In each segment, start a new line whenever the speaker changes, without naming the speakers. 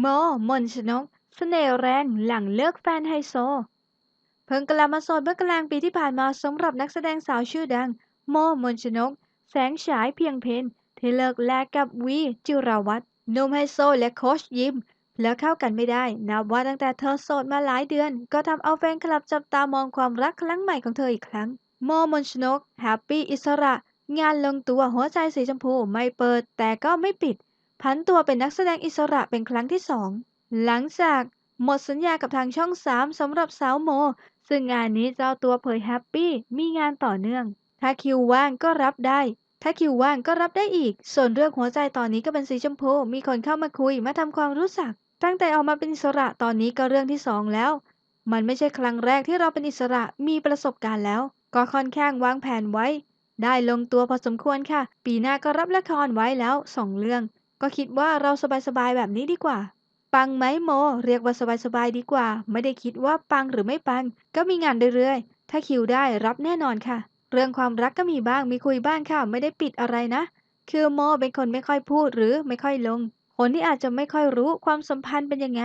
โม มนชนก เสน่ห์แรงหลังเลิกแฟนไฮโซ เพิ่งกลับมาโสดเมื่อกลางปีที่ผ่านมาสำหรับนักแสดงสาวชื่อดัง โม มนชนก แสงฉายเพียงเพนที่เลิกแลกกับวีจิรวัตรนุ่มไฮโซและโคชยิมแล้วเข้ากันไม่ได้ นับว่าตั้งแต่เธอโสดมาหลายเดือน ก็ทำเอาแฟนคลับจับตามองความรักครั้งใหม่ของเธออีกครั้ง โมมนชนกแฮปปี้อิสระ งานลงตัวหัวใจสีชมพูไม่เปิดแต่ก็ไม่ปิด ผันตัวเป็นนักแสดงอิสระเป็นครั้งที่สอง หลังจากหมดสัญญากับทางช่อง 3สำหรับสาวโม ซึ่งงานนี้เจ้าตัวเผยแฮปปี้มีงานต่อเนื่อง ถ้าคิวว่างก็รับได้ ถ้าคิวว่างก็รับได้อีก ส่วนเรื่องหัวใจตอนนี้ก็เป็นสีชมพูมีคนเข้ามาคุยมาทำความรู้จัก ตั้งแต่ออกมาเป็นอิสระตอนนี้ก็เรื่องที่สองแล้ว มันไม่ใช่ครั้งแรกที่เราเป็นอิสระมีประสบการณ์แล้ว ก็ค่อนข้างวางแผนไว้ ได้ลงตัวพอสมควรค่ะ ปีหน้าก็รับละครไว้แล้วสองเรื่อง ก็คิดว่าเราสบายๆแบบนี้ดีกว่า ปังไหมโม เรียกว่าสบายๆดีกว่า ไม่ได้คิดว่าปังหรือไม่ปัง ก็มีงานเรื่อยๆ ถ้าคิวได้รับแน่นอนค่ะ เรื่องความรักก็มีบ้างมีคุยบ้างค่ะ ไม่ได้ปิดอะไรนะ คือโมเป็นคนไม่ค่อยพูดหรือไม่ค่อยลง คนที่อาจจะไม่ค่อยรู้ความสัมพันธ์เป็นยังไง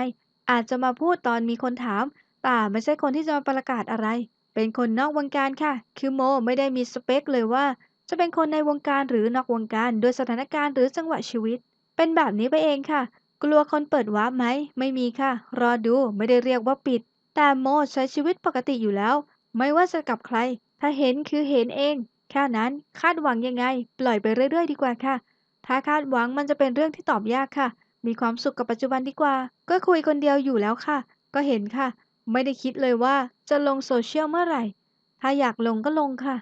อาจจะมาพูดตอนมีคนถามแต่ไม่ใช่คนที่จะมาประกาศอะไร เป็นคนนอกวงการค่ะ คือโมไม่ได้มีสเปคเลยว่า จะเป็นคนในวงการหรือนอกวงการโดยสถานการณ์หรือจังหวะชีวิต เป็นแบบนี้ไปเองค่ะ กลัวคนเปิดวาร์ปไหม ไม่มีค่ะ รอดูไม่ได้เรียกว่าปิด แต่โมใช้ชีวิตปกติอยู่แล้ว ไม่ว่าจะกับใคร ถ้าเห็นคือเห็นเอง แค่นั้นคาดหวังยังไง ปล่อยไปเรื่อยๆ ดีกว่าค่ะ ถ้าคาดหวังมันจะเป็นเรื่องที่ตอบยากค่ะ มีความสุขกับปัจจุบันดีกว่า ก็คุยคนเดียวอยู่แล้วค่ะ ก็เห็นค่ะ ไม่ได้คิดเลยว่าจะลงโซเชียลเมื่อไหร่ ถ้าอยากลงก็ลงค่ะ